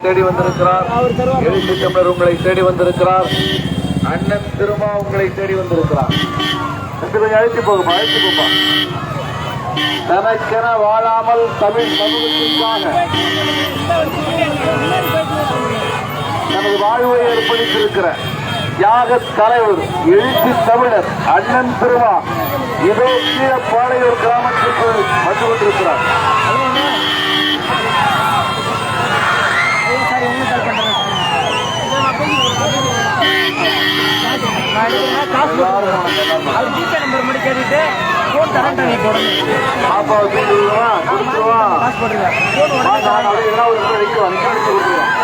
தேடி வந்திருக்கிறார். எழுச்சி தமிழர் உங்களை தேடி வந்திருக்கிறார். அண்ணன் திருமா உங்களை தேடி வந்திருக்கிறார். கொஞ்சம் அழைத்து போகுமா அழைத்து போகுமா தனக்கென வாழாமல் தமிழ் சமூகத்திற்காக தனது வாழ்வை ஏற்படுத்தியிருக்கிற தியாக தலைவர் எழுச்சி தமிழர் அண்ணன் திருமா இதோ கீழப்பாளையூர் கிராமத்திற்கு வந்து கொண்டிருக்கிறார் எல்லாரும் வணக்கம், எல்லாரும் வணக்கம். பாப்பா வச்சுருவா கொடுத்துருவா நான் அப்படியே எல்லாம் ஒரு இடத்துல நிற்கும் நிற்க வச்சு கொடுத்துருவோம்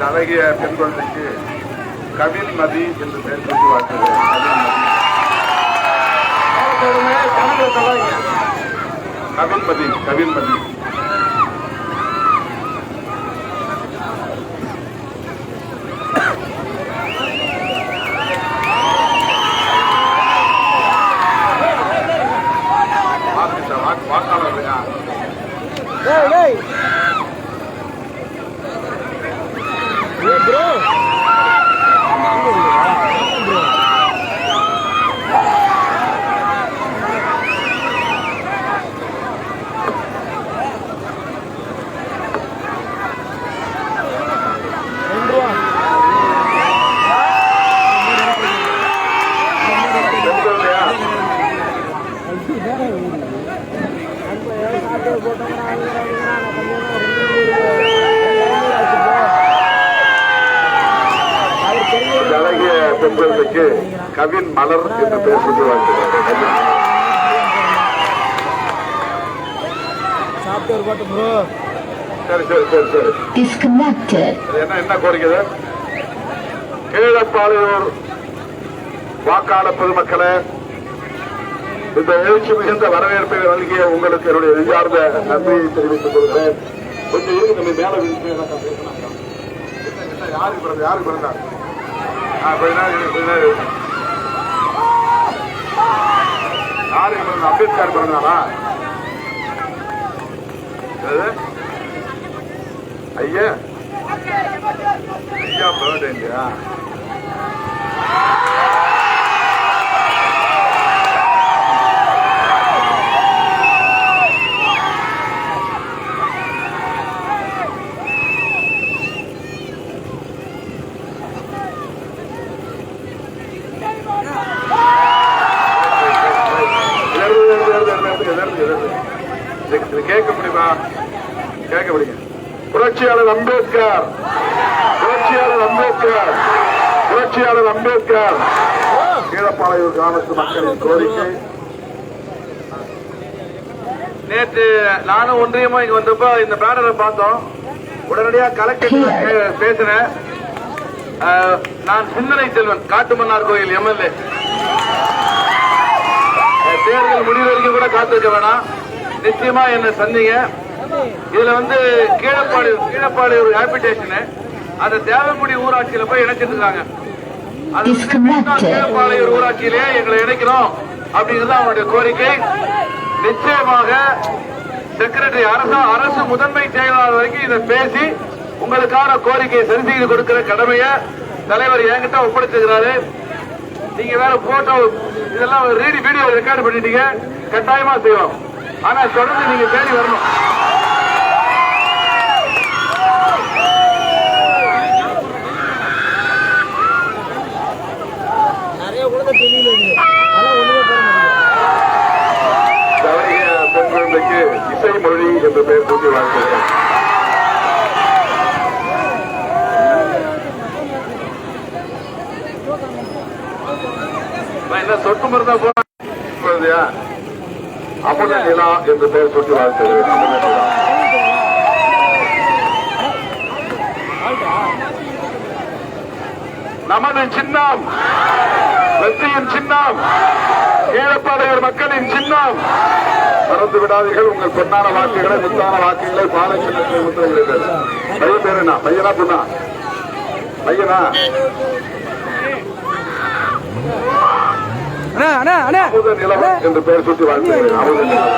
இந்த அழகிய பெண் குழந்தைக்கு கவின் மதி என்று பெயர் சொல்லி வாழ்த்துகிறேன். கவின் மதி கவின் மதி கவின் மதி வாக்கு வாக்கு வாக்காளர் இல்லையா டேய் டேய் ஏய் ப்ரோ பெண் குழந்தையா இந்த அழகிய பெண் குழந்தைக்கு கவின் மலர் என்று பெயர் சொல்லி சரி சரி சரி சரி. என்ன என்ன கோரிக்கை? கீழப்பாளையூர் வாக்காளர் பொதுமக்களே இந்த எழுச்சி மிகுந்த வரவேற்பை நல்கிய உங்களுக்கு என்னுடைய நெஞ்சார்ந்த நன்றியை தெரிவித்துக் கொள்கிறேன். கொஞ்சம் இருக்கு மேல யாருக்கு பிறந்த யாருக்கு பிறந்தா ஆ, கொஞ்ச நேரம் இரு, கொஞ்ச நேரம் இரு. பிறந்த அம்பேத்கர் பிறந்தானா ஐயா? ஐயா பர்த்டே கேட்க முடியுங்க புரட்சியாளர் அம்பேத்கர். புரட்சியாளர் அம்பேத்கர். புரட்சியாளர் அம்பேத்கர். கீழப்பாளையூர் கிராமத்து மக்களின் கோரிக்கை. நேற்று நானும் ஒன்றியமா இங்க வந்தப்ப இந்த பேனரை பார்த்தோம். உடனடியாக கலெக்டர் பேசினேன். நான் சிந்தனை செல்வன் காட்டுமன்னார் கோயில் எம்எல்ஏ. தேர்தல் முடிவு வரைக்கும் கூட காத்திருக்க வேணாம். நிச்சயமா என்னை சந்திங்க. இதுல வந்து கீழப்பாடி கீழப்பாடி ஒரு ஹேபிடேஷன் அந்த தேவங்குடி ஊராட்சியில போய் இணைச்சிட்டு இருக்காங்க. அது. கீழப்பாளையூர் ஊராட்சியிலே எங்களை இணைக்கணும் அப்படிங்கிறது அவனுடைய கோரிக்கை. நிச்சயமாக செக்ரட்டரி அரசு அரசு முதன்மை செயலாளர் வரைக்கும் இதை பேசி உங்களுக்கான கோரிக்கையை சரி செய்து கொடுக்கிற கடமையை தலைவர் என்கிட்ட ஒப்படைச்சிருக்கிறாரு. நீங்க வேற போட்டோ இதெல்லாம் ரீடி வீடியோ ரெக்கார்ட் பண்ணிட்டீங்க. கட்டாயமா செய்வோம் ஆனா தொடர்ந்து நீங்க தேடி வரணும். இசை மொழி என்று பெயர் சூட்டி வாழ்த்துகிறேன். என்ன சொட்டு மருந்தா போறேன் அமுத நிலா என்று பெயர் சூட்டி வாழ்த்துகிறேன். அமுத நிலா. நமது சின்னம் வெற்றியின் சின்னம் ஈழப்பாளையர் மக்களின் சின்னம் மறந்து விடாதீர்கள். உங்கள் பொன்னான வாக்குகளை முத்தான வாக்குகளை பாலை சின்னத்தில் முத்திரையிடுங்கள் பையன் பேர் என்ன? பையனா பொண்ணா? பையனா? அண்ணா அண்ணா அண்ணா. அமுத நிலம் என்று பெயர் சூட்டி வாழ்த்துகிறேன். அமுத நிலம்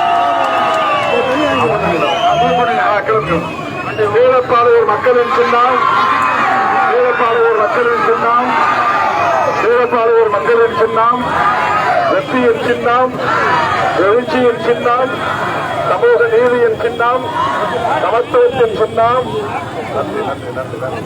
வீரப்பாளையூர் மக்களின் சின்னம். வீரப்பாளையூர் மக்களின் சின்னம். வீரப்பாளையூர் மக்களின் சின்னம். வெற்றியின் சின்னம். எழுச்சியின் சின்னம் சமூக நீதியின் சின்னம் சமத்துவத்தின் சின்னம். நன்றி நன்றி நன்றி